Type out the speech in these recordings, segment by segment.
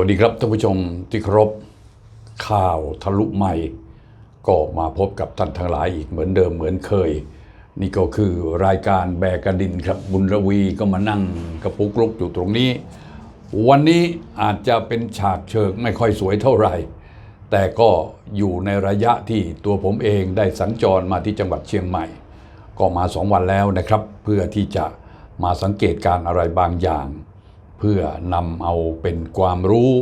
วัสดีครับท่านผู้ชมที่เคารพข่าวทะลุใหม่ ก็มาพบกับท่านทั้งหลายอีกเหมือนเดิมเหมือนเคย นี่ก็คือรายการแบกกระดินครับบุญระวีก็มานั่งกระปุกลุกอยู่ตรงนี้ วันนี้อาจจะเป็นฉากเชิงไม่ค่อยสวยเท่าไหร่ แต่ก็อยู่ในระยะที่ตัวผมเองได้สัญจรมาที่จังหวัดเชียงใหม่ ก็มาสองวันแล้วนะครับ เพื่อที่จะมาสังเกตการอะไรบางอย่าง เพื่อนำเอาเป็นความรู้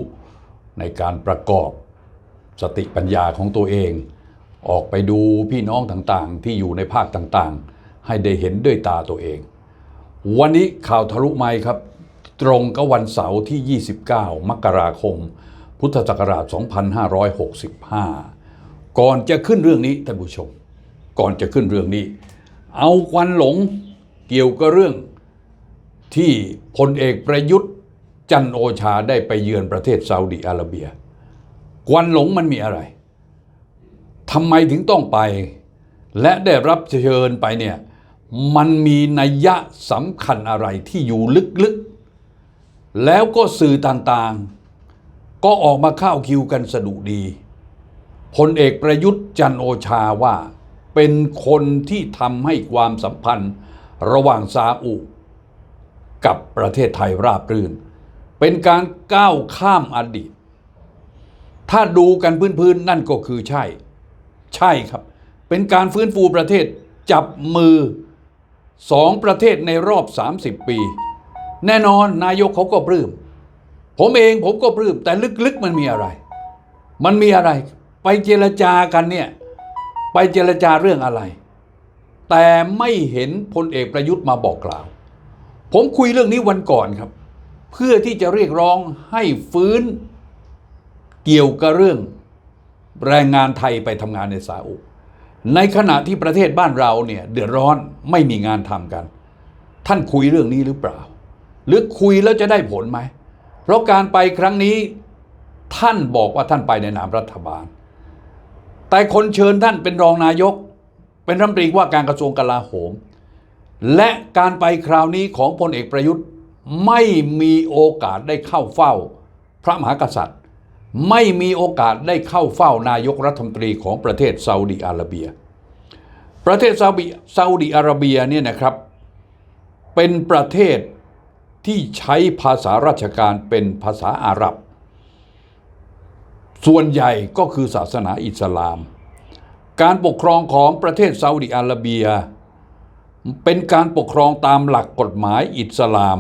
ในการประกอบสติปัญญาของตัวเอง ออกไปดูพี่น้องต่างๆ ที่อยู่ในภาคต่างๆ ให้ได้เห็นด้วยตาตัวเอง วันนี้ข่าวทะลุไมค์ครับ ตรงกับวันเสาร์ที่ 29 มกราคม พุทธศักราช 2565 ก่อนจะขึ้นเรื่องนี้ท่านผู้ชม ก่อนจะขึ้นเรื่องนี้ เอาควันหลงเกี่ยวกับเรื่องที่พลเอกประยุทธ์ จันโอชาได้ไปเยือนประเทศซาอุดิอาระเบีย ควันหลงมันมีอะไรทำไมถึงต้องไป และได้รับเชิญไปเนี่ยมันมีนัยยะสำคัญอะไรที่อยู่ลึกๆ แล้วก็สื่อต่างๆ ก็ออกมาเข้าคิวกันสะดุดีพลเอกประยุทธ์จันโอชาว่าเป็นคนที่ทำให้ความสัมพันธ์ระหว่างซาอุ กับประเทศไทยราบรื่น เป็นการก้าวข้ามอดีต ถ้าดูกันพื้นๆนั่นก็คือใช่ ใช่ครับ เป็นการฟื้นฟูประเทศจับมือสองประเทศในรอบ 30 ปี แน่นอนนายกเขาก็ปลื้มผมเองผมก็ปลื้มแต่ลึกๆมันมีอะไร มันมีอะไร ไปเจรจากันเนี่ย ไปเจรจาเรื่องอะไร แต่ไม่เห็นพลเอกประยุทธ์มาบอกกล่าว ผมคุยเรื่องนี้วันก่อนครับ เพื่อที่จะเรียกร้องให้ฟื้นเกี่ยวกับเรื่องแรงงานไทยไปทำงานในซาอุในขณะที่ประเทศบ้านเราเนี่ยเดือดร้อนไม่มีงานทำกัน ท่านคุยเรื่องนี้หรือเปล่า หรือคุยแล้วจะได้ผลไหม เพราะการไปครั้งนี้ท่านบอกว่าท่านไปในนามรัฐบาล แต่คนเชิญท่านเป็นรองนายก เป็นรัฐมนตรีว่าการกระทรวงกลาโหม และการไปคราวนี้ของพลเอกประยุทธ์ ไม่มีโอกาสได้เข้าเฝ้า พระมหากษัตริย์ ไม่มีโอกาสได้เข้าเฝ้านายกรัฐมนตรีของประเทศซาอุดิอาระเบีย ประเทศซาอุดิซาอุดิอาระเบียเนี่ยนะครับ เป็นประเทศที่ใช้ภาษาราชการเป็นภาษาอาหรับ ส่วนใหญ่ก็คือศาสนาอิสลาม การปกครองของประเทศซาอุดิอาระเบีย เป็นการปกครองตามหลักกฎหมายอิสลาม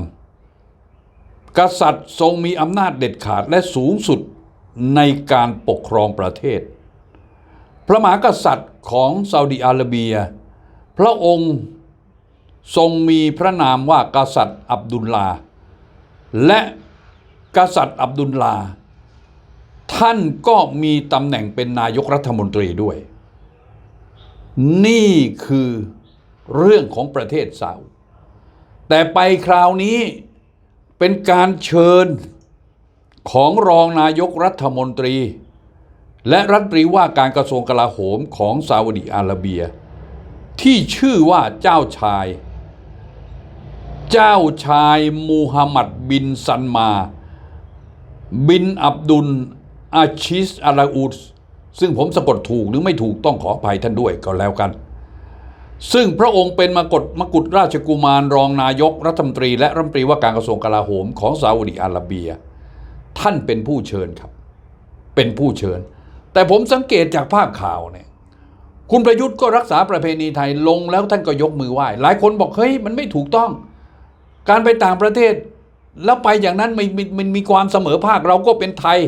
กษัตริย์ทรงมีอำนาจเด็ดขาดและสูงสุดในการปกครองประเทศ พระมหากษัตริย์ของซาอุดิอาระเบีย พระองค์ทรงมีพระนามว่ากษัตริย์อับดุลลา และกษัตริย์อับดุลลา ท่านก็มีตำแหน่งเป็นนายกรัฐมนตรีด้วย นี่คือเรื่องของประเทศซาอุแต่ไปคราวนี้ เป็นการเชิญของรองนายกรัฐมนตรี และรัฐมนตรีว่าการกระทรวงกลาโหมของซาอุดิอาระเบีย ที่ชื่อว่าเจ้าชาย เจ้าชายมูฮัมหมัดบินซันมา บินอับดุลอาชิสอาราอุสซึ่งผมสะกดถูกหรือไม่ถูกต้องขออภัยท่านด้วยก็แล้วกัน ซึ่งพระองค์เป็นมกฎมกุฎราชกุมารรองนายกรัฐมนตรี และรัฐมนตรีว่าการกระทรวงกลาโหมของซาอุดิอาระเบีย ท่านเป็นผู้เชิญครับ เป็นผู้เชิญ แต่ผมสังเกตจากภาพข่าวเนี่ยคุณประยุทธ์ก็รักษาประเพณีไทยลงแล้วท่านก็ยกมือไหว้หลายคนบอกเฮ้ยมันไม่ถูกต้อง การไปต่างประเทศ แล้วไปอย่างนั้นมันมันมันมีความเสมอภาคเราก็เป็นไทย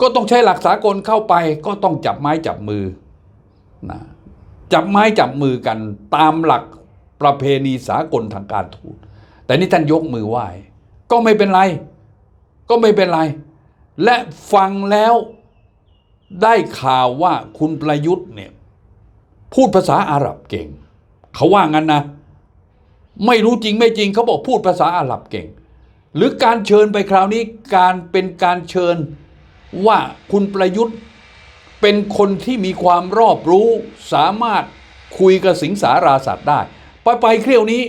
ก็ต้องใช้หลักสากลเข้าไปก็ต้องจับไม้จับมือนะ จับไม้จับมือกันตามหลักประเพณีสากลทางการทูตแต่นี่ท่านยกมือไหว้ก็ไม่เป็นไร ก็ไม่เป็นไร และฟังแล้วได้ข่าวว่าคุณประยุทธ์เนี่ยพูดภาษาอาหรับเก่ง เขาว่างั้นนะ ไม่รู้จริงไม่จริงเขาบอกพูดภาษาอาหรับเก่ง หรือการเชิญไปคราวนี้การเป็นการเชิญว่าคุณประยุทธ์ เป็นคนที่มีความรอบรู้สามารถคุยกับสิงสาราสัตว์ได้ ไปไปเที่ยวนี้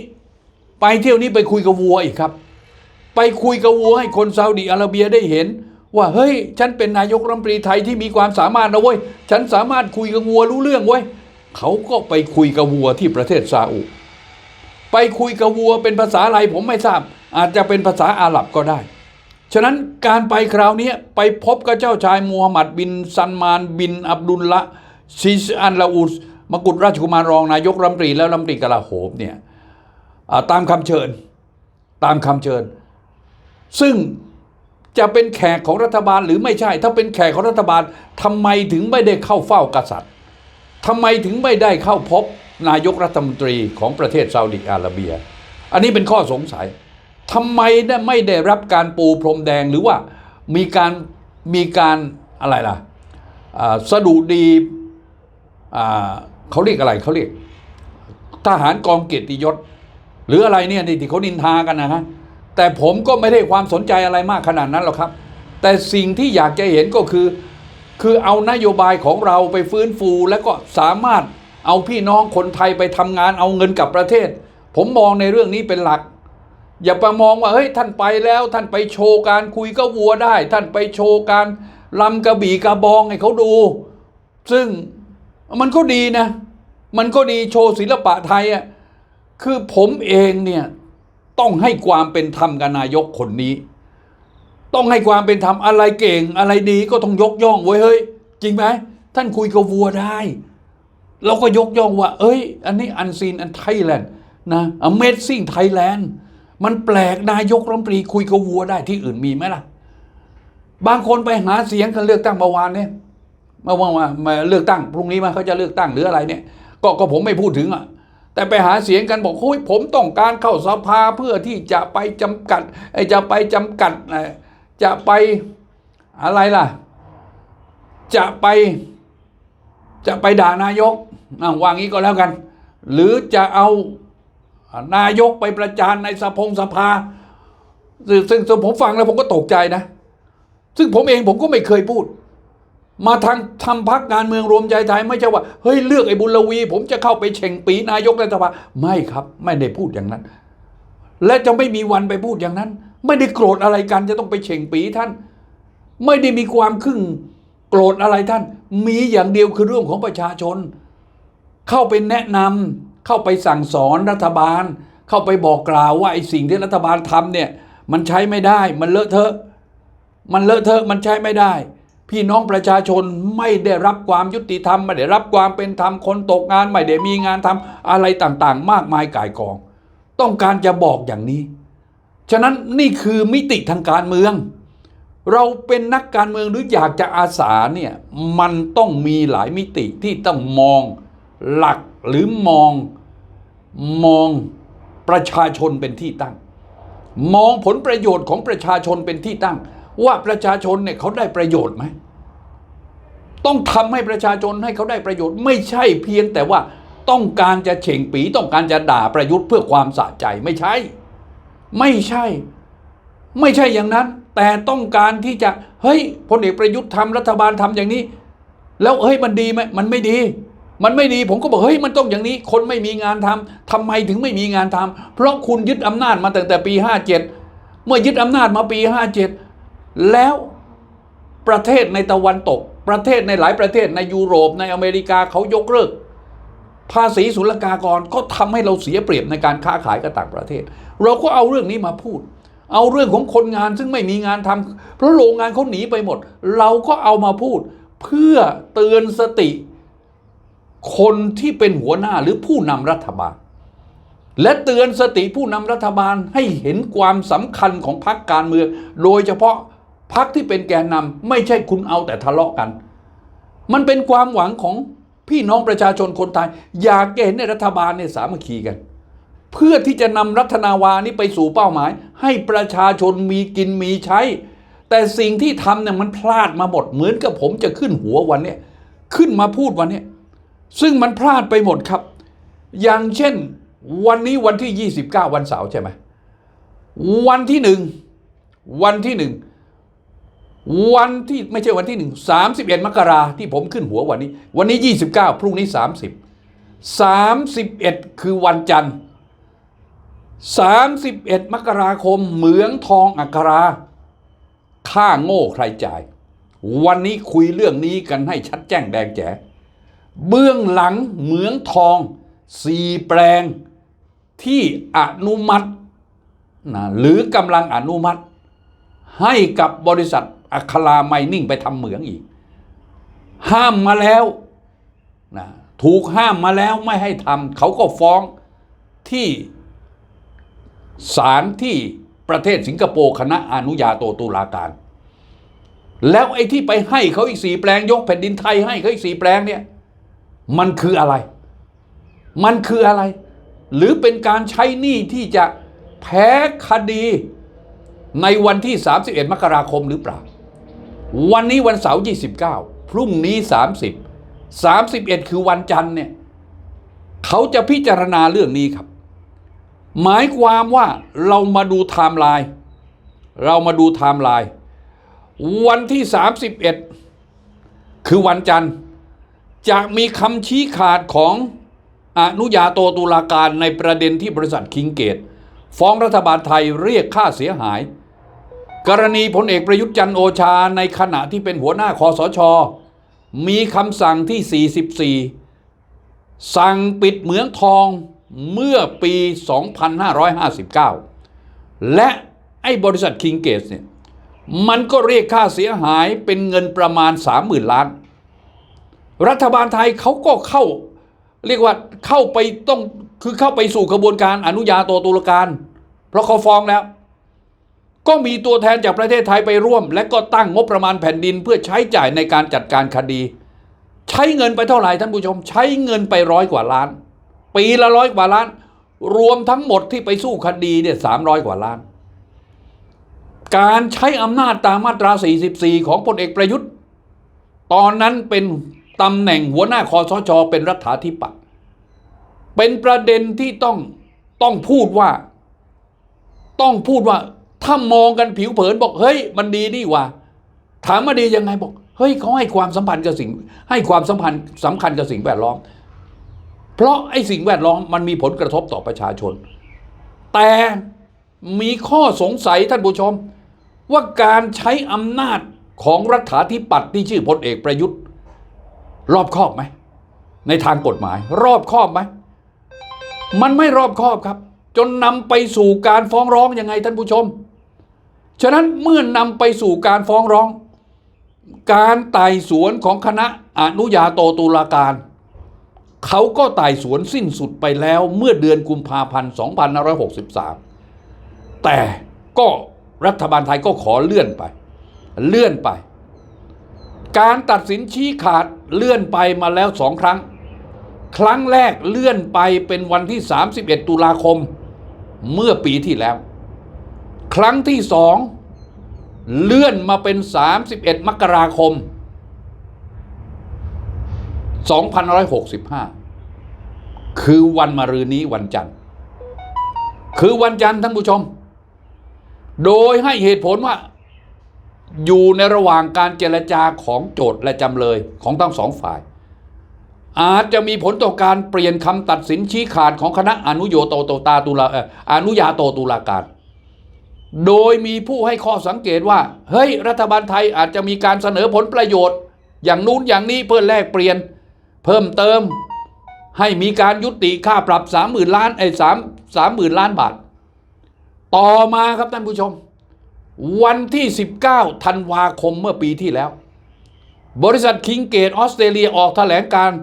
ไปเที่ยวนี้ไปคุยกับวัวอีกครับ ไปคุยกับวัวให้คนซาอุดิอาระเบียได้เห็น ว่าเฮ้ย ฉันเป็นนายกรัฐมนตรีไทยที่มีความสามารถนะเว้ยฉันสามารถคุยกับวัวรู้เรื่องเว้ยเขาก็ไปคุยกับวัวที่ประเทศซาอุ ไปคุยกับวัวเป็นภาษาอะไรผมไม่ทราบ อาจจะเป็นภาษาอาหรับก็ได้ ฉะนั้นการไปคราวนี้ไปพบกับเจ้าชายมูฮัมหมัดบินซันมานบินอับดุลละซิสอันลาอุสมกุฎราชกุมารรองนายกรัฐมนตรีและรัฐมนตรีกลาโหมเนี่ยตามคำเชิญตามคำเชิญ ซึ่งจะเป็นแขกของรัฐบาลหรือไม่ใช่ ถ้าเป็นแขกของรัฐบาลทำไมถึงไม่ได้เข้าเฝ้ากษัตริย์ทำไมถึงไม่ได้เข้าพบนายกรัฐมนตรีของประเทศซาอุดิอาระเบีย อันนี้เป็นข้อสงสัย ทำไมได้ไม่ได้รับการปูพรมแดงหรือว่ามีการมีการอะไรล่ะอ่าสดุดีอ่าเขาเรียกอะไรเขาเรียก ทหารกองเกียรติยศ หรืออะไรเนี่ยที่เขานินทากันนะฮะแต่ผมก็ไม่ได้ความสนใจอะไรมากขนาดนั้นหรอกครับ แต่สิ่งที่อยากจะเห็นก็คือ คือเอานโยบายของเราไปฟื้นฟู แล้วก็สามารถเอาพี่น้องคนไทยไปทำงานเอาเงินกลับประเทศ ผมมองในเรื่องนี้เป็นหลัก อย่าไปมองว่าเฮ้ยท่านไปแล้วท่านไปโชว์การคุยก็วัวได้ ท่านไปโชว์การลำกระบี่กระบองให้เขาดู ซึ่งมันก็ดีนะ มันก็ดีโชว์ศิลปะไทยอะคือผมเองเนี่ยต้องให้ความเป็นธรรมกับนายกคนนี้ ต้องให้ความเป็นธรรมอะไรเก่ง อะไรดีก็ต้องยกย่องไว้เฮ้ย จริงไหมท่านคุยกับวัวได้ เราก็ยกย่องว่า เอ้ย อันนี้อันซีนอันไทยแลนด์นะ Amazing Thailand มันแปลกนายกรัฐมนตรีคุยกับวัวได้ที่อื่นมีไหมล่ะ บางคนไปหาเสียงกันเลือกตั้งเมื่อวานเนี่ยเมื่อวานมามาเลือกตั้งพรุ่งนี้มาเขาจะเลือกตั้งหรืออะไรเนี่ย ก็ก็ผมไม่พูดถึงอะแต่ไปหาเสียงกันบอกโอ้ยผมต้องการเข้าสภาเพื่อที่จะไปจำกัดไอ้จะไปจำกัดเอ่อจะไปอะไรล่ะ จะไป จะไปด่านายกอะว่างี้ก็แล้วกัน หรือจะเอา นายกไปประจานในสภงสภา ซึ่งผมฟังแล้วผมก็ตกใจนะ ซึ่งผมเองผมก็ไม่เคยพูด มาทางทำพักการเมืองรวมใจไทย ไม่ใช่ว่าเฮ้ยเลือกไอ้บุญลวี ผมจะเข้าไปเช่งปีนายกรัฐบาไม่ครับ ไม่ได้พูดอย่างนั้น และจะไม่มีวันไปพูดอย่างนั้น ไม่ได้โกรธอะไรกันจะต้องไปเช่งปีท่าน ไม่ได้มีความครึ่งโกรธอะไรท่าน มีอย่างเดียวคือเรื่องของประชาชน เข้าไปแนะนำ เข้าไปสั่งสอนรัฐบาล เข้าไปบอกกล่าวว่าไอ้สิ่งที่รัฐบาลทำเนี่ยมันใช้ไม่ได้ มันเลอะเทอะ มันเลอะเทอะ มันใช้ไม่ได้ พี่น้องประชาชนไม่ได้รับความยุติธรรม ไม่ได้รับความเป็นธรรม คนตกงาน ไม่ได้มีงานทำอะไรต่างๆ มากมายก่ายกอง ต้องการจะบอกอย่างนี้ ฉะนั้นนี่คือมิติทางการเมือง เราเป็นนักการเมืองหรืออยากจะอาสาเนี่ย มันต้องมีหลายมิติที่ต้องมองหลัก หรือมองมองประชาชนเป็นที่ตั้ง มองผลประโยชน์ของประชาชนเป็นที่ตั้ง ว่าประชาชนเนี่ยเขาได้ประโยชน์ไหมต้องทำให้ประชาชนให้เขาได้ประโยชน์ ไม่ใช่เพียงแต่ว่าต้องการจะเฉ่งปีต้องการจะด่าประยุทธ์เพื่อความสะใจไม่ใช่ ไม่ใช่ ไม่ใช่อย่างนั้น แต่ต้องการที่จะเฮ้ยพลเอกประยุทธ์ทำรัฐบาลทำอย่างนี้ แล้วเฮ้ยมันดีไหมมันไม่ดี มันไม่ดีผมก็บอกเฮ้ยมันต้องอย่างนี้ คนไม่มีงานทำทำไมถึงไม่มีงานทำเพราะคุณยึดอำนาจมาตั้งแต่ปี 57 เมื่อยึดอำนาจมาปี 57 แล้วประเทศในตะวันตก ประเทศในหลายประเทศในยุโรปในอเมริกาเขายกเลิกภาษีศุลกากรก็ทำให้เราเสียเปรียบในการค้าขายกับต่างประเทศ เราก็เอาเรื่องนี้มาพูด เอาเรื่องของคนงานซึ่งไม่มีงานทำเพราะโรงงานเขาหนีไปหมด เราก็เอามาพูด เพื่อเตือนสติ คนที่เป็นหัวหน้าหรือผู้นำรัฐบาล และเตือนสติผู้นำรัฐบาลให้เห็นความสำคัญของพรรคการเมือง โดยเฉพาะพรรคที่เป็นแกนนำไม่ใช่คุณเอาแต่ทะเลาะกัน มันเป็นความหวังของพี่น้องประชาชนคนไทย อยากเห็นในรัฐบาลเนี่ยสามัคคีกัน เพื่อที่จะนำรัฐนาวานี้ไปสู่เป้าหมาย ให้ประชาชนมีกินมีใช้ แต่สิ่งที่ทำเนี่ยมันพลาดมาหมดเหมือนกับผมจะขึ้นหัววันเนี้ยขึ้นมาพูดวันเนี้ย ซึ่งมันพลาดไปหมดครับ อย่างเช่น วันนี้วันที่ 29 วันเสาร์ใช่ไหมวันที่หนึ่งวันที่หนึ่งวันที่ไม่ใช่วันที่หนึ่งสามสิบเอ็ดมกราที่ผมขึ้นหัววันนี้ วันนี้29พรุ่งนี้30 31คือวันจันทร์31มกราคมเหมืองทองอัครา ค่าโง่ใครจ่าย วันนี้คุยเรื่องนี้กันให้ชัดแจ้งแดงแจ๋ เบื้องหลังเหมืองทองสี่แปลงที่อนุมัตินะหรือกำลังอนุมัติ ให้กับบริษัทอัคราไมนิ่งไปทำเหมืองอีก ห้ามมาแล้วนะถูกห้ามมาแล้วไม่ให้ทำเขาก็ฟ้องที่ศาลที่ประเทศสิงคโปร์คณะอนุญาโตตุลาการ แล้วไอ้ที่ไปให้เขาอีกสี่แปลงยกแผ่นดินไทยให้เขาอีกสี่แปลงเนี่ย มันคืออะไร มันคืออะไร หรือเป็นการใช้หนี้ที่จะแพ้คดีในวันที่ 31 มกราคมหรือเปล่า วันนี้วันเสาร์29 พรุ่งนี้ 30 31 คือวันจันทร์เนี่ยเขาจะพิจารณาเรื่องนี้ครับ หมายความว่าเรามาดูไทม์ไลน์เรามาดูไทม์ไลน์วันที่ 31 คือวันจันทร์ จะมีคำชี้ขาดของอนุญาโตตุลาการในประเด็นที่บริษัทคิงเกต ฟ้องรัฐบาลไทยเรียกค่าเสียหาย กรณีพลเอกประยุทธ์จันโอชาในขณะที่เป็นหัวหน้าคอสช มีคำสั่งที่ 44 สั่งปิดเหมืองทองเมื่อปี 2559 และไอ้บริษัทคิงเกตเนี่ยมันก็เรียกค่าเสียหายเป็นเงินประมาณ 30,000 ล้าน รัฐบาลไทยเขาก็เข้า เรียกว่าเข้าไปต้องคือเข้าไปสู่กระบวนการอนุญาโตตุลาการ เพราะเขาฟ้องแล้ว ก็มีตัวแทนจากประเทศไทยไปร่วม และก็ตั้งงบประมาณแผ่นดินเพื่อใช้จ่ายในการจัดการคดี ใช้เงินไปเท่าไหร่ท่านผู้ชม ใช้เงินไปร้อยกว่าล้าน ปีละร้อยกว่าล้าน รวมทั้งหมดที่ไปสู้คดีเนี่ยสามร้อยกว่าล้าน การใช้อำนาจตามมาตรา 44 ของพลเอกประยุทธ์ ตอนนั้นเป็น ตำแหน่งหัวหน้าคอสชเป็นรัฐาธิปัตย์เป็นประเด็นที่ต้องต้องพูดว่า ต้องพูดว่า ถ้ามองกันผิวเผินบอกเฮ้ย มันดีนี่ว่า ถามมาดียังไงบอก เฮ้ยเขาให้ความสัมพันธ์กับสิ่ง ให้ความสัมพันธ์สำคัญกับสิ่งแวดล้อม เพราะไอ้สิ่งแวดล้อมมันมีผลกระทบต่อประชาชน แต่มีข้อสงสัยท่านผู้ชม ว่าการใช้อำนาจของรัฐาธิปัตย์ที่ชื่อพลเอกประยุทธ์ รอบคอบไหม ในทางกฎหมาย รอบคอบไหม มันไม่รอบคอบครับ จนนำไปสู่การฟ้องร้องยังไงท่านผู้ชม ฉะนั้นเมื่อนำไปสู่การฟ้องร้อง การไต่สวนของคณะอนุญาโตตุลาการ เขาก็ไต่สวนสิ้นสุดไปแล้วเมื่อเดือนกุมภาพันธ์2563 แต่ก็รัฐบาลไทยก็ขอเลื่อนไป เลื่อนไป การตัดสินชี้ขาดเลื่อนไปมาแล้วสองครั้ง ครั้งแรกเลื่อนไปเป็นวันที่ 31 ตุลาคม เมื่อปีที่แล้ว ครั้งที่สองเลื่อนมาเป็น 31 มกราคม 2565 คือวันมะรืนนี้วันจันทร์ คือวันจันทร์ท่านผู้ชม โดยให้เหตุผลว่า อยู่ในระหว่างการเจรจาของโจทย์และจำเลยของทั้งสองฝ่าย อาจจะมีผลต่อการเปลี่ยนคำตัดสินชี้ขาดของคณะอนุโยโตโตตาตุลาเอ่ออนุญาโตตุลาการ โดยมีผู้ให้ข้อสังเกตว่า เฮ้ย รัฐบาลไทยอาจจะมีการเสนอผลประโยชน์ อย่างนู้นอย่างนี้เพื่อแลกเปลี่ยน เพิ่มเติมให้มีการยุติค่าปรับสามหมื่นล้านไอ้สามสามหมื่นล้านบาท ต่อมาครับท่านผู้ชม วันที่ 19 ธันวาคมเมื่อปีที่แล้ว บริษัทคิงเกตออสเตรเลียออกแถลงการ์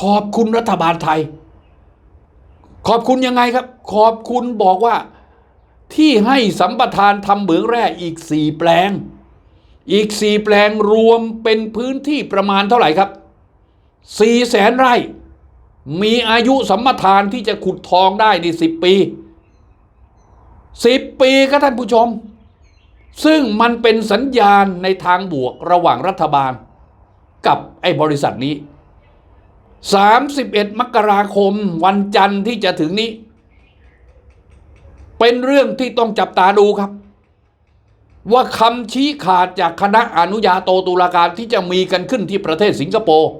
ขอบคุณรัฐบาลไทย ขอบคุณยังไงครับ ขอบคุณบอกว่าที่ให้สัมปทานทำเหมืองแร่อีก 4 แปลง อีก 4 แปลงรวมเป็นพื้นที่ประมาณเท่าไหร่ครับ4แสนไร่ มีอายุสัมปทานที่จะขุดทองได้ใน 10 ปี 10 ปีครับท่านผู้ชม ซึ่งมันเป็นสัญญาณในทางบวกระหว่างรัฐบาล กับไอ้บริษัทนี้ 31 มกราคมวันจันทร์ที่จะถึงนี้ เป็นเรื่องที่ต้องจับตาดูครับ ว่าคำชี้ขาดจากคณะอนุญาโตตุลาการที่จะมีกันขึ้นที่ประเทศสิงคโปร์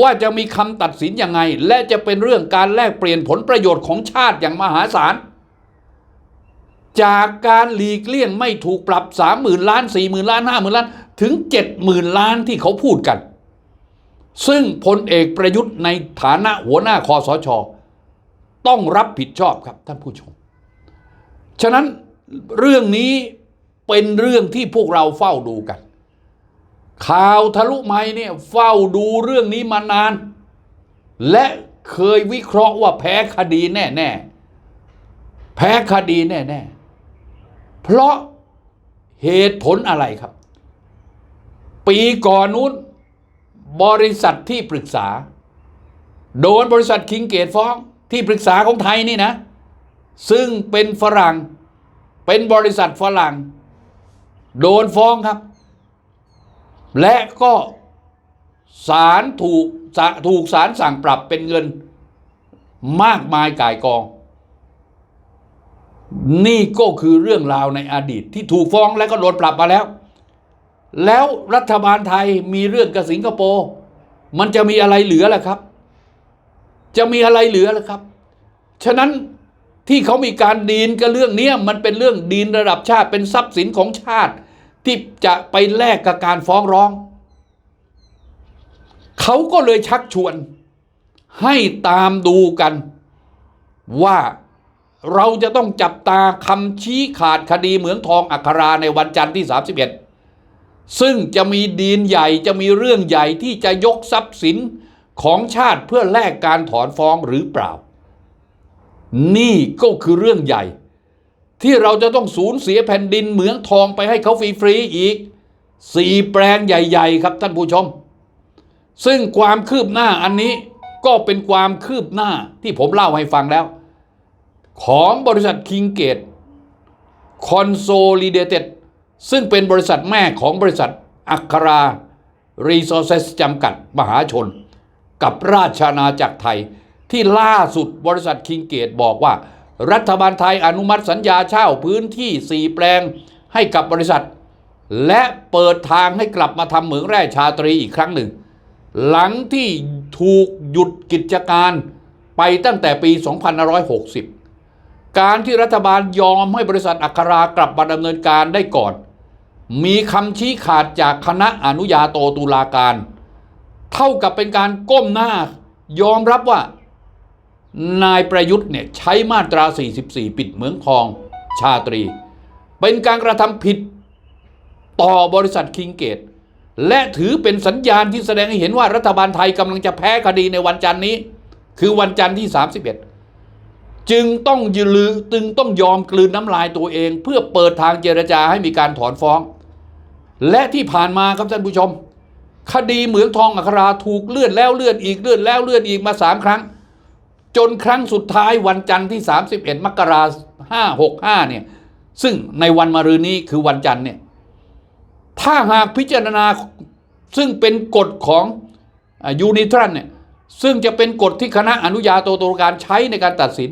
ว่าจะมีคำตัดสินยังไง และจะเป็นเรื่องการแลกเปลี่ยนผลประโยชน์ของชาติอย่างมหาศาล จากการหลีกเลี่ยงไม่ถูกปรับสามหมื่นล้านสี่หมื่นล้านห้าหมื่นล้าน ถึงเจ็ดหมื่นล้านที่เขาพูดกัน ซึ่งพลเอกประยุทธ์ในฐานะหัวหน้าคอสช ต้องรับผิดชอบครับท่านผู้ชม ฉะนั้นเรื่องนี้เป็นเรื่องที่พวกเราเฝ้าดูกัน ข่าวทะลุไม้เนี่ยเฝ้าดูเรื่องนี้มานาน และเคยวิเคราะห์ว่าแพ้คดีแน่ ๆ แพ้คดีแน่ ๆ เพราะเหตุผลอะไรครับ ปีก่อนนู้นบริษัทที่ปรึกษา โดนบริษัทคิงเกตฟ้องที่ปรึกษาของไทยนี่นะ ซึ่งเป็นฝรั่ง เป็นบริษัทฝรั่ง โดนฟ้องครับ และก็ศาลถูกศาถูกศาลสั่งปรับเป็นเงินมากมายก่ายกอง นี่ก็คือเรื่องราวในอดีตที่ถูกฟ้องและก็โดนปรับมาแล้ว แล้วรัฐบาลไทยมีเรื่องกับสิงคโปร์มันจะมีอะไรเหลือล่ะครับ จะมีอะไรเหลือล่ะครับ ฉะนั้นที่เขามีการดีนกับเรื่องนี้มันเป็นเรื่องดีนระดับชาติเป็นทรัพย์สินของชาติ ที่จะไปแลกกับการฟ้องร้อง เขาก็เลยชักชวนให้ตามดูกันว่า เราจะต้องจับตาคำชี้ขาดคดีเหมืองทองอัคราในวันจันทร์ที่ 31 ซึ่งจะมีดีนใหญ่จะมีเรื่องใหญ่ที่จะยกทรัพย์สินของชาติเพื่อแลกการถอนฟ้องหรือเปล่า นี่ก็คือเรื่องใหญ่ ที่เราจะต้องสูญเสียแผ่นดินเหมืองทองไปให้เขาฟรีๆอีกสี่แปลงใหญ่ ๆ ครับท่านผู้ชม ซึ่งความคืบหน้าอันนี้ก็เป็นความคืบหน้าที่ผมเล่าให้ฟังแล้ว ของบริษัทคิงเกต Consolidated ซึ่งเป็นบริษัทแม่ของบริษัทอัครา Resources จำกัดมหาชน กับราชอาณาจักรไทย ที่ล่าสุดบริษัทคิงเกตบอกว่า รัฐบาลไทยอนุมัติสัญญาเช่าพื้นที่ 4 แปลงให้กับบริษัท และเปิดทางให้กลับมาทำเหมืองแร่ชาตรีอีกครั้งหนึ่ง หลังที่ถูกหยุดกิจการไปตั้งแต่ปี 2560 การที่รัฐบาลยอมให้บริษัทอัครากลับมาดำเนินการได้ก่อน มีคำชี้ขาดจากคณะอนุญาโตตุลาการ เท่ากับเป็นการก้มหน้ายอมรับว่า นายประยุทธ์เนี่ยใช้มาตรา 44 ปิดเหมืองทองชาตรี เป็นการกระทำผิดต่อบริษัทคิงเกต และถือเป็นสัญญาณที่แสดงให้เห็นว่ารัฐบาลไทยกำลังจะแพ้คดีในวันจันทร์นี้ คือวันจันทร์ที่ 31 จึงต้องยืลือตึงต้องยอมกลืนน้ำลายตัวเอง เพื่อเปิดทางเจรจาให้มีการถอนฟ้อง และที่ผ่านมาครับท่านผู้ชม คดีเหมืองทองอัคราถูกเลื่อนแล้วเลื่อนอีกเลื่อนแล้วเลื่อนอีกมาสามครั้ง จนครั้งสุดท้ายวันจันทร์ที่ 31 มกราห้าหกห้าเนี่ย ซึ่งในวันมะรืนนี้คือวันจันทร์เนี่ย ถ้าหากพิจารณาซึ่งเป็นกฎของยูนิทรันเนี่ยซึ่งจะเป็นกฎที่คณะอนุญาโตตุลาการใช้ในการตัดสิน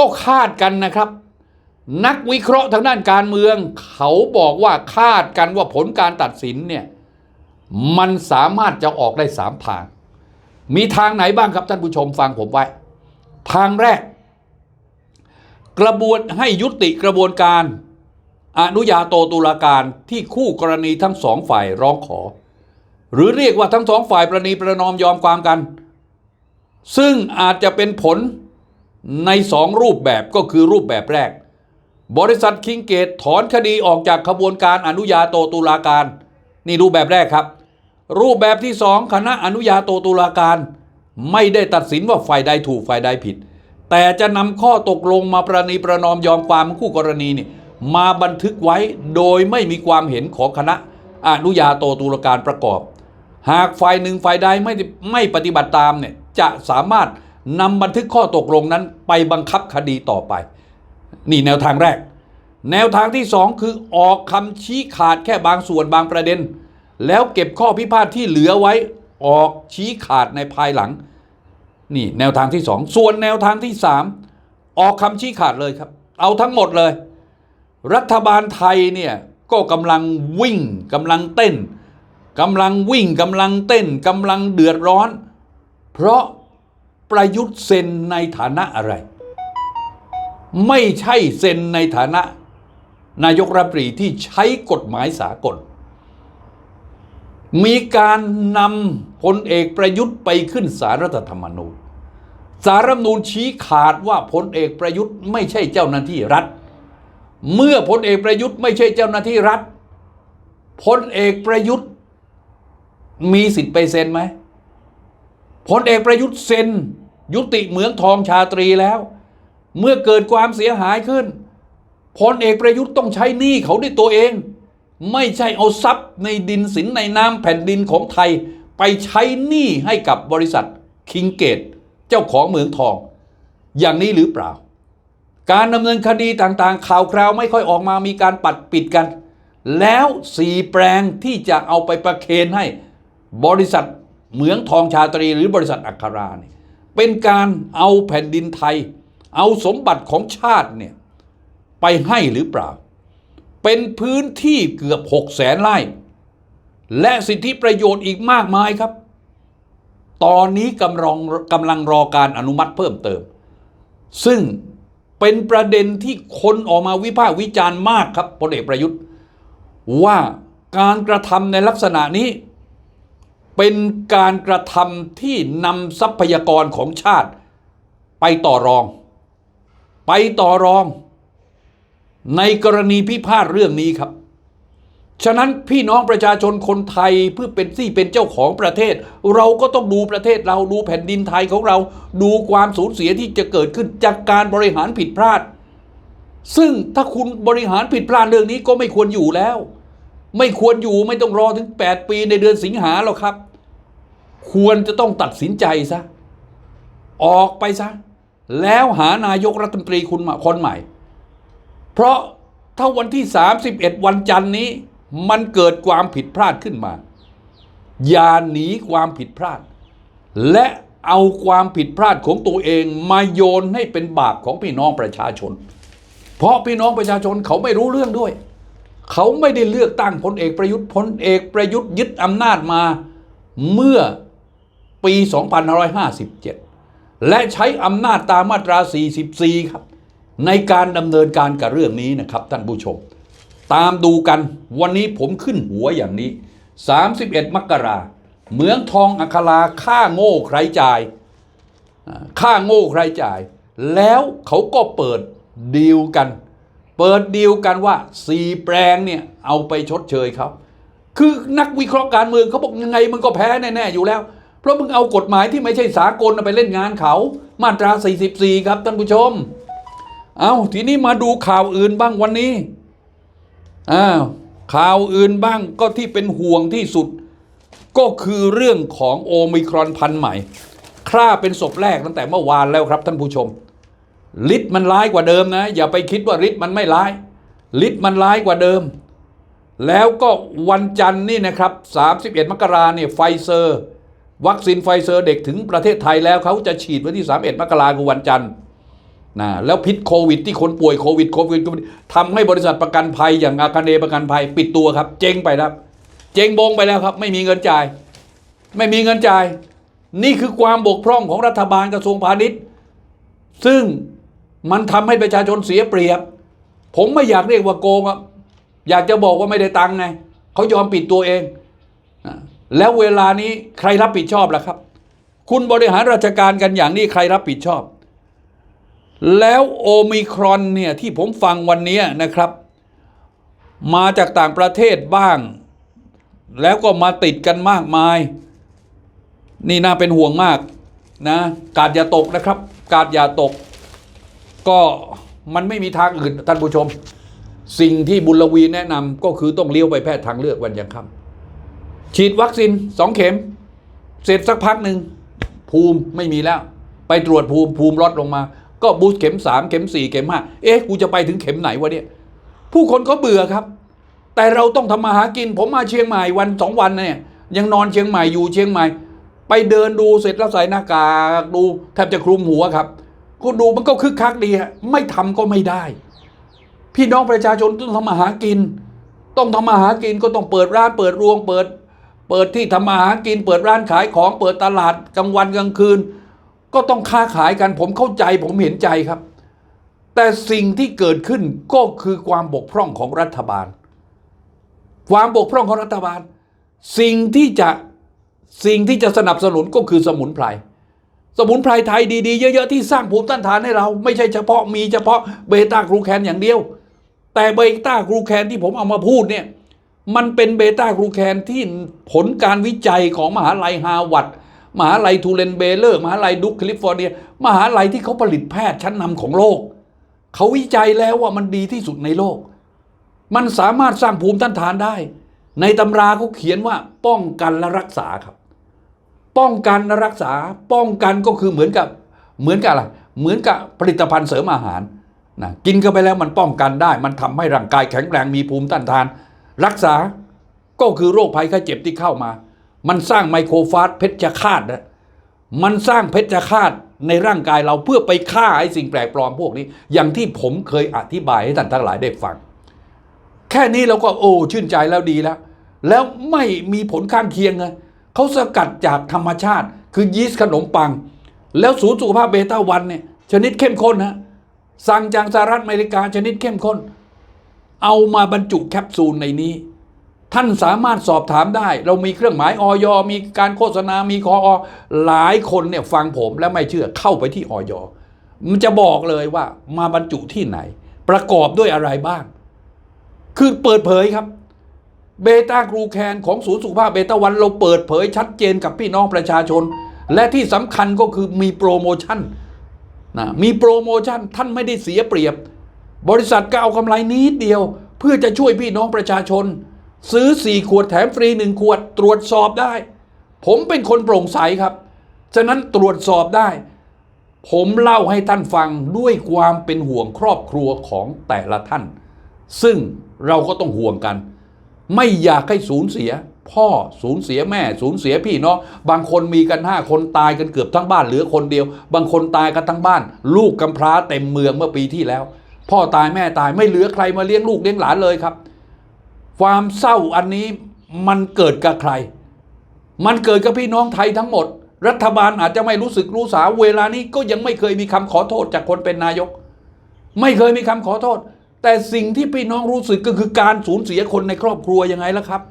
ก็คาดกันนะครับ นักวิเคราะห์ทางด้านการเมือง เขาบอกว่าคาดกันว่าผลการตัดสินเนี่ยมันสามารถจะออกได้สามทาง มีทางไหนบ้างครับท่านผู้ชมฟังผมไว้ ทางแรก กระบวนให้ยุติกระบวนการ อนุญาโตตุลาการที่คู่กรณีทั้งสองฝ่ายร้องขอ หรือเรียกว่าทั้งสองฝ่ายประนีประนอมยอมความกัน ซึ่งอาจจะเป็นผล ในสองรูปแบบก็คือรูปแบบแรก บริษัทคิงเกตถอนคดีออกจากขบวนการอนุญาโตตุลาการ นี่รูปแบบแรกครับ รูปแบบที่สองคณะอนุญาโตตุลาการ ไม่ได้ตัดสินว่าฝ่ายใดถูกฝ่ายใดผิด แต่จะนำข้อตกลงมาประนีประนอมยอมความคู่กรณีนี่มาบันทึกไว้โดยไม่มีความเห็นของคณะอนุญาโตตุลาการประกอบ หากฝ่ายหนึ่งฝ่ายใดไม่ไม่ปฏิบัติตามเนี่ยจะสามารถ นำบันทึกข้อตกลงนั้นไปบังคับคดีต่อไป นี่แนวทางแรก แนวทางที่สองคือออกคำชี้ขาดแค่บางส่วนบางประเด็น แล้วเก็บข้อพิพาทที่เหลือไว้ออกชี้ขาดในภายหลัง นี่แนวทางที่สองส่วนแนวทางที่สามออกคำชี้ขาดเลยครับ เอาทั้งหมดเลย รัฐบาลไทยเนี่ยก็กำลังวิ่งกำลังเต้นกำลังวิ่งกำลังเต้นกำลังเดือดร้อน เพราะ ประยุทธ์เซ็นในฐานะอะไร ไม่ใช่เซ็นในฐานะ นายกรัฐมนตรีที่ใช้กฎหมายสากล มีการนำพลเอกประยุทธ์ไปขึ้นสารรัฐธรรมนูญสารรัฐมนูญชี้ขาดว่าพลเอกประยุทธ์ไม่ใช่เจ้าหน้าที่รัฐ เมื่อพลเอกประยุทธ์ไม่ใช่เจ้าหน้าที่รัฐพลเอกประยุทธ์ มีสิทธิ์ไปเซ็นไหมพลเอกประยุทธ์เซ็น ยุติเหมืองทองชาตรีแล้ว เมื่อเกิดความเสียหายขึ้นพลเอกประยุทธ์ต้องใช้หนี้เขาด้วยตัวเอง ไม่ใช่เอาทรัพย์ในดินสินในน้ำแผ่นดินของไทย ไปใช้หนี้ให้กับบริษัทคิงเกต เจ้าของเหมืองทอง อย่างนี้หรือเปล่า การดำเนินคดีต่างๆ ข่าวคราวไม่ค่อยออกมามีการปัดปิดกัน แล้วสี่แปลงที่จะเอาไปประเคนให้บริษัทเหมืองทองชาตรีหรือบริษัทอัคราเนี่ย เป็นการเอาแผ่นดินไทย เอาสมบัติของชาติเนี่ยไปให้หรือเปล่า เป็นพื้นที่เกือบหกแสนไร่ และสิทธิประโยชน์อีกมากมายครับ ตอนนี้กำลังกำลังรอการอนุมัติเพิ่มเติม ซึ่งเป็นประเด็นที่คนออกมาวิพากษ์วิจารณ์มากครับพลเอกประยุทธ์ ว่าการกระทำในลักษณะนี้ เป็นการกระทำที่นำทรัพยากรของชาติ ไปต่อรอง ไปต่อรอง ในกรณีพิพาทเรื่องนี้ครับ ฉะนั้นพี่น้องประชาชนคนไทยเพื่อเป็นที่เป็นเจ้าของประเทศ เราก็ต้องดูประเทศเราดูแผ่นดินไทยของเรา ดูความสูญเสียที่จะเกิดขึ้นจากการบริหารผิดพลาด ซึ่งถ้าคุณบริหารผิดพลาดเรื่องนี้ก็ไม่ควรอยู่แล้วไม่ควรอยู่ไม่ต้องรอถึง 8 ปีในเดือนสิงหาหรอกครับ ควรจะต้องตัดสินใจซะ ออกไปซะ แล้วหานายกรัฐมนตรีคุณมาคนใหม่ เพราะถ้าวันที่ 31 วันจันทร์นี้ มันเกิดความผิดพลาดขึ้นมา อย่าหนีความผิดพลาด และเอาความผิดพลาดของตัวเองมาโยนให้เป็นบาปของพี่น้องประชาชน เพราะพี่น้องประชาชนเขาไม่รู้เรื่องด้วย เขาไม่ได้เลือกตั้งพลเอกประยุทธ์พลเอกประยุทธ์ยึดอำนาจมาเมื่อ ปี 2557 และใช้อำนาจตามมาตรา 44 ครับ ในการดำเนินการกับเรื่องนี้นะครับท่านผู้ชม ตามดูกันวันนี้ผมขึ้นหัวอย่างนี้ 31 มกราเหมืองทองอัคราค่าโง่ใครจ่ายอ่าค่าโง่ใครจ่าย แล้วเขาก็เปิดดีลกัน เปิดดีลกันว่าสี่แปลงเนี่ยเอาไปชดเชยเขาคือนักวิเคราะห์การเมืองเขาบอกยังไงมันก็แพ้แน่ๆอยู่แล้ว เพราะมึงเอากฎหมายที่ไม่ใช่สากลไปเล่นงานเขา มาตรา 44 ครับท่านผู้ชม เอาทีนี้มาดูข่าวอื่นบ้างวันนี้อ้าวข่าวอื่นบ้างก็ที่เป็นห่วงที่สุด ก็คือเรื่องของโอมิครอนพันธุ์ใหม่ฆ่าเป็นศพแรกตั้งแต่เมื่อวานแล้วครับท่านผู้ชมฤทธิ์มันร้ายกว่าเดิมนะ อย่าไปคิดว่าฤทธิ์มันไม่ร้ายฤทธิ์มันร้ายกว่าเดิม แล้วก็วันจันทร์นี่นะครับ 31 มกราเนี่ยไฟเซอร์ วัคซีนไฟเซอร์เด็กถึงประเทศไทยแล้วเขาจะฉีดวันที่ 31 มกราคือวันจันทร์นะแล้วพิษโควิดที่คนป่วยโควิดโควิดทำให้บริษัทประกันภัยอย่างอาคาเนประกันภัยปิดตัวครับ เจ๊งไปครับ เจ๊งบงไปแล้วครับ ไม่มีเงินจ่าย ไม่มีเงินจ่าย นี่คือความบกพร่องของรัฐบาลกระทรวงพาณิชย์ ซึ่งมันทำให้ประชาชนเสียเปรียบ ผมไม่อยากเรียกว่าโกงอะอยากจะบอกว่าไม่ได้ตังค์ไงเขายอมปิดตัวเองนะ แล้วเวลานี้ใครรับผิดชอบล่ะครับ คุณบริหารราชการกันอย่างนี้ใครรับผิดชอบ แล้วโอมิครอนเนี่ยที่ผมฟังวันนี้นะครับ มาจากต่างประเทศบ้าง แล้วก็มาติดกันมากมาย นี่น่าเป็นห่วงมากนะกาดอย่าตกนะครับ กาดอย่าตก ก็มันไม่มีทางอื่นท่านผู้ชม สิ่งที่บุญลวีแนะนำก็คือต้องเลี้ยวไปแพทย์ทางเลือกวันยังค่ำ ฉีดวัคซีนสองเข็ม เสร็จสักพักหนึ่งภูมิไม่มีแล้ว ไปตรวจภูมิภูมิลดลงมา ก็บูสเข็มสามเข็มสี่เข็มห้าเอ๊ะกูจะไปถึงเข็มไหนวะเนี่ย ผู้คนก็เบื่อครับ แต่เราต้องทำมาหากิน ผมมาเชียงใหม่วันสองวันเนี่ย ยังนอนเชียงใหม่อยู่เชียงใหม่ ไปเดินดูเสร็จแล้วใส่หน้ากากดูแทบจะคลุมหัวครับก็ดูมันก็คึกคักดีฮะไม่ทำก็ไม่ได้ พี่น้องประชาชนต้องทำมาหากิน ต้องทำมาหากินก็ต้องเปิดร้านเปิดโรงเปิด เปิดที่ทำมาหากิน เปิดร้านขายของเปิดตลาดกลางวันกลางคืน ก็ต้องค้าขายกันผมเข้าใจผมเห็นใจครับ แต่สิ่งที่เกิดขึ้นก็คือความบกพร่องของรัฐบาล ความบกพร่องของรัฐบาล สิ่งที่จะสิ่งที่จะสนับสนุนก็คือสมุนไพรสมุนไพรไทยดีๆ เยอะ ๆ ที่สร้างภูมิต้านทานให้เรา ไม่ใช่เฉพาะมีเฉพาะเบต้ากรูแคนอย่างเดียว แต่เบต้ากรูแคนที่ผมเอามาพูดเนี่ย มันเป็นเบต้ากรูแคนที่ผลการวิจัยของมหาลัยฮาร์วาร์ดมหาลัยทูเรนเบเลอร์ มหาลัยดุกแคลิฟอร์เนีย มหาลัยที่เขาผลิตแพทย์ชั้นนำของโลก เขาวิจัยแล้วว่ามันดีที่สุดในโลก มันสามารถสร้างภูมิต้านทานได้ ในตำราเขาเขียนว่าป้องกันและรักษาครับ ป้องกันและรักษา ป้องกันก็คือเหมือนกับเหมือนกับอะไร เหมือนกับผลิตภัณฑ์เสริมอาหารนะกินเข้าไปแล้วมันป้องกันได้ มันทำให้ร่างกายแข็งแรงมีภูมิต้านทาน รักษาก็คือโรคภัยไข้เจ็บที่เข้ามา มันสร้างไมโครฟาสเพชฌฆาตนะมันสร้างเพชฌฆาตในร่างกายเราเพื่อไปฆ่าไอ้สิ่งแปลกปลอมพวกนี้ อย่างที่ผมเคยอธิบายให้ท่านทั้งหลายได้ฟัง แค่นี้เราก็โอ้ชื่นใจแล้วดีแล้ว แล้วไม่มีผลข้างเคียงไงเขาสกัดจากธรรมชาติ คือยีสต์ขนมปัง แล้วศูนย์สุขภาพเบต้าวันเนี่ยชนิดเข้มข้นนะสั่งจากสหรัฐอเมริกาชนิดเข้มข้น เอามาบรรจุแคปซูลในนี้ ท่านสามารถสอบถามได้ เรามีเครื่องหมายออยมีการโฆษณา มีคออหลายคนเนี่ยฟังผมแล้วไม่เชื่อเข้าไปที่ออยมันจะบอกเลยว่ามาบรรจุที่ไหน ประกอบด้วยอะไรบ้าง คือเปิดเผยครับเบต้ากรูแคนของศูนย์สุขภาพเบต้าวันเราเปิดเผยชัดเจนกับพี่น้องประชาชน และที่สำคัญก็คือมีโปรโมชั่นนะมีโปรโมชั่นท่านไม่ได้เสียเปรียบ บริษัทก็เอากำไรนิดเดียว เพื่อจะช่วยพี่น้องประชาชน ซื้อ 4 ขวดแถมฟรี 1 ขวดตรวจสอบได้ ผมเป็นคนโปร่งใสครับ ฉะนั้นตรวจสอบได้ ผมเล่าให้ท่านฟังด้วยความเป็นห่วงครอบครัวของแต่ละท่าน ซึ่งเราก็ต้องห่วงกัน ไม่อยากให้สูญเสีย พ่อสูญเสียแม่สูญเสียพี่น้องบางคนมีกันห้าคนตายกันเกือบทั้งบ้านเหลือคนเดียว บางคนตายกันทั้งบ้าน ลูกกำพร้าเต็มเมืองเมื่อปีที่แล้ว พ่อตายแม่ตายไม่เหลือใครมาเลี้ยงลูกเลี้ยงหลานเลยครับ ความเศร้าอันนี้มันเกิดกับใคร มันเกิดกับพี่น้องไทยทั้งหมด รัฐบาลอาจจะไม่รู้สึกรู้สาเวลานี้ก็ยังไม่เคยมีคำขอโทษจากคนเป็นนายก ไม่เคยมีคำขอโทษ แต่สิ่งที่พี่น้องรู้สึกก็คือการสูญเสียคนในครอบครัวยังไงล่ะครับ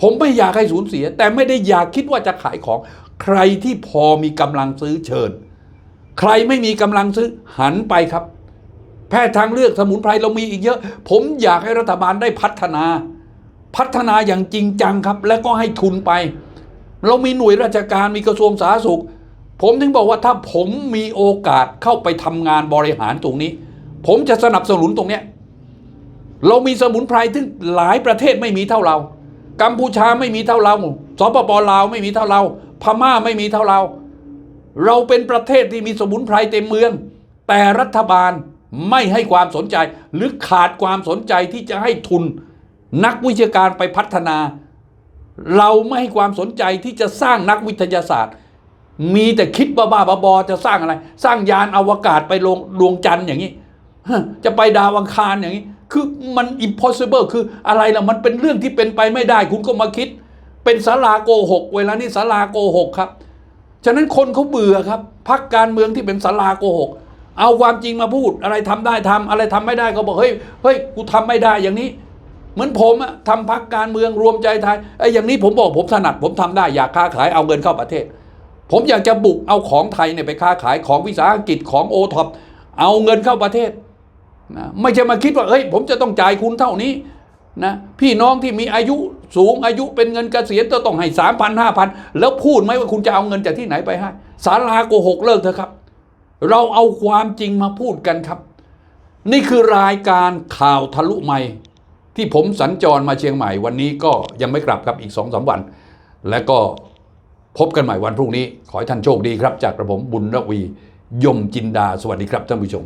ผมไม่อยากให้สูญเสีย แต่ไม่ได้อยากคิดว่าจะขายของใครที่พอมีกำลังซื้อเชิญ ใครไม่มีกำลังซื้อหันไปครับ แพทย์ทางเลือกสมุนไพรเรามีอีกเยอะ ผมอยากให้รัฐบาลได้พัฒนา พัฒนาอย่างจริงจังครับ และก็ให้ทุนไป เรามีหน่วยราชการมีกระทรวงสาธารณสุข ผมถึงบอกว่าถ้าผมมีโอกาสเข้าไปทำงานบริหารตรงนี้ ผมจะสนับสนุนตรงเนี้ยเรามีสมุนไพรที่หลายประเทศไม่มีเท่าเรา กัมพูชาไม่มีเท่าเราสปปลาวไม่มีเท่าเรา พม่าไม่มีเท่าเรา เราเป็นประเทศที่มีสมุนไพรเต็มเมือง แต่รัฐบาล ไม่ให้ความสนใจ หรือขาดความสนใจที่จะให้ทุนนักวิชาการไปพัฒนา เราไม่ให้ความสนใจที่จะสร้างนักวิทยาศาสตร์ มีแต่คิดบ้าๆบอๆจะสร้างอะไร สร้างยานอวกาศไปลงดวงจันทร์อย่างนี้ จะไปดาวอังคารอย่างนี้ คือมัน impossible คืออะไรล่ะมันเป็นเรื่องที่เป็นไปไม่ได้ คุณก็มาคิด เป็นสาราโกหก เวลานี้สาราโกหกครับ ฉะนั้นคนเขาเบื่อครับพักการเมืองที่เป็นสาราโกหก เอาความจริงมาพูดอะไรทำได้ทำอะไรทำไม่ได้ก็บอกเฮ้ยเฮ้ยกูทำไม่ได้อย่างนี้ เหมือนผมอะทำพักการเมืองรวมใจไทยไอ้อย่างนี้ผมบอกผมถนัดผมทำได้อยากค้าขายเอาเงินเข้าประเทศ ผมอยากจะบุกเอาของไทยเนี่ยไปค้าขายของวิสาหกิจของโอท็อปเอาเงินเข้าประเทศนะไม่ใช่มาคิดว่าเฮ้ยผมจะต้องจ่ายคุณเท่านี้นะพี่น้องที่มีอายุสูงอายุเป็นเงินเกษียณจะต้องให้สามพันห้าพันแล้วพูดไหมว่าคุณจะเอาเงินจากที่ไหนไปให้สาราโกหกเลิกเถอะครับ เราเอาความจริงมาพูดกันครับ นี่คือรายการข่าวทะลุใหม่ ที่ผมสัญจรมาเชียงใหม่วันนี้ก็ยังไม่กลับครับอีกสองสามวัน และก็พบกันใหม่วันพรุ่งนี้ ขอให้ท่านโชคดีครับ จากกระผมบุญระวี ยมจินดา สวัสดีครับท่านผู้ชม